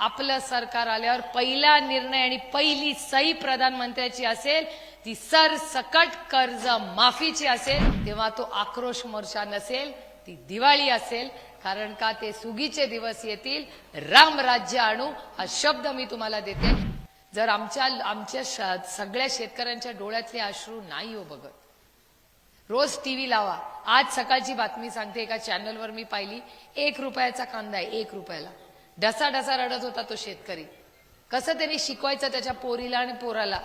आपलं सरकार आल्यावर पहिला निर्णय आणि पहिली सही प्रधानमंत्र्याची असेल ती सरसकट कर्ज माफीची असेल तेव्हा तो आक्रोश मोर्चा नसेल ती दिवाळी असेल. कारण का? ते सुगीचे दिवस येतील. राम राज्य आणू हा शब्द मी तुम्हाला देते. जर आमच्या आमच्या श- सगळ्या शेतकऱ्यांच्या डोळ्यातले अश्रू नाही हो बघत. रोज टीव्ही लावा. आज सकाळची बातमी सांगते एका चॅनलवर मी पाहिली. एक रुपयाचा कांदा आहे एक रुपयाला. ढसा ढसा रडत होता तो शेतकरी. कसं त्यांनी शिकवायचं त्याच्या पोरीला आणि पोराला?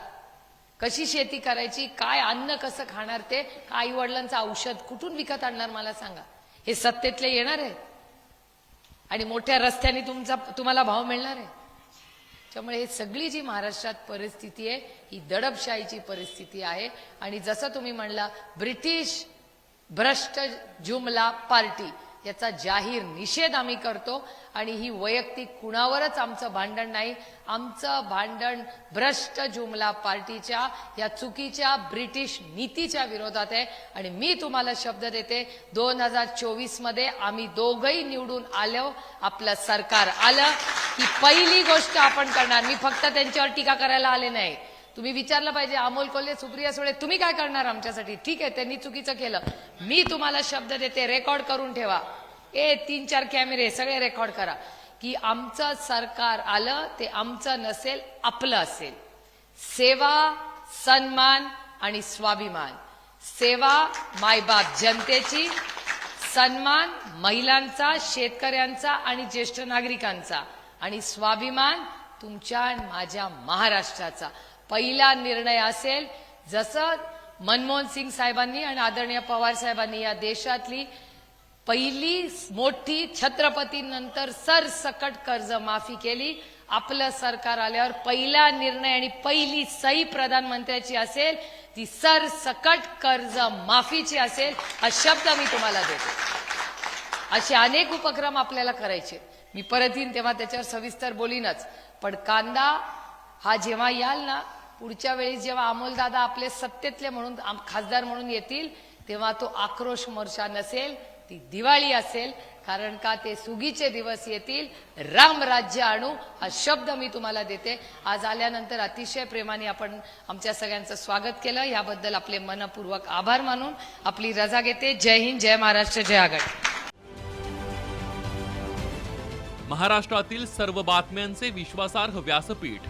कशी शेती करायची? काय अन्न कसं खाणार ते? आई वडिलांचं औषध कुठून विकत आणणार मला सांगा? हे सत्तेतले येणार आहे आणि मोठ्या रस्त्याने तुमचा तुम्हाला भाव मिळणार आहे. त्यामुळे हे सगळी जी महाराष्ट्रात परिस्थिती आहे ही दडपशाहीची परिस्थिती आहे. आणि जसं तुम्ही म्हणला ब्रिटिश भ्रष्ट जुमला पार्टी. याचा जाहीर निषेध आम्ही करतो आणि ही वैयक्तिक कुणावरच आमचं भांडण नाही. आमचं भांडण भ्रष्ट जुमला पार्टीच्या या चुकीच्या ब्रिटिश नीतीच्या विरोधात आहे. आणि मी तुम्हाला शब्द देते दोन हजार चोवीसमध्ये आम्ही दोघही निवडून आलो आपलं सरकार आलं की पहिली गोष्ट आपण करणार. मी फक्त त्यांच्यावर टीका करायला आले नाही. तुम्ही विचारलं पाहिजे अमोल कोल्हे सुप्रिया सुळे तुम्ही काय करणार आमच्यासाठी? ठीक आहे त्यांनी चुकीचं केलं. मी तुम्हाला शब्द देते रेकॉर्ड करून ठेवा. ए तीन चार कॅमेरे सगळे रेकॉर्ड करा. की आमचं सरकार आलं ते आमचं नसेल आपलं असेल. सेवा सन्मान आणि स्वाभिमान. सेवा मायबाप जनतेची. सन्मान महिलांचा शेतकऱ्यांचा आणि ज्येष्ठ नागरिकांचा. आणि स्वाभिमान तुमच्या आणि माझ्या महाराष्ट्राचा. पहिला निर्णय असेल जसं मनमोहन सिंग साहेबांनी आणि आदरणीय पवार साहेबांनी या देशातली पहिली मोठी छत्रपतीनंतर सरसकट कर्ज माफी केली. आपलं सरकार आल्यावर पहिला निर्णय आणि पहिली सही प्रधानमंत्र्याची असेल ती सरसकट कर्ज माफीची असेल हा शब्द मी तुम्हाला देतो. असे अनेक उपक्रम आपल्याला करायचे. मी परत येईन तेव्हा त्याच्यावर सविस्तर बोलीनच. पण कांदा हा जेव्हा याल ना पुढच्या वेळी जेव्हा अमोलदादा आपले सत्तेतले म्हणून खासदार म्हणून येतील तेव्हा तो आक्रोश मोर्चा नसेल ती दिवाळी असेल कारण का ते सुगीचे दिवस येतील. राम राज्य आणू हा शब्द मी तुम्हाला देते. आज आल्यानंतर अतिशय प्रेमाने आपण आमच्या सगळ्यांचं स्वागत केलं. याबद्दल आपले मनपूर्वक आभार मानून आपली रजा घेते. जय हिंद जय महाराष्ट्र जय आघाडी. महाराष्ट्रातील सर्व बातम्यांचे विश्वासार्ह व्यासपीठ.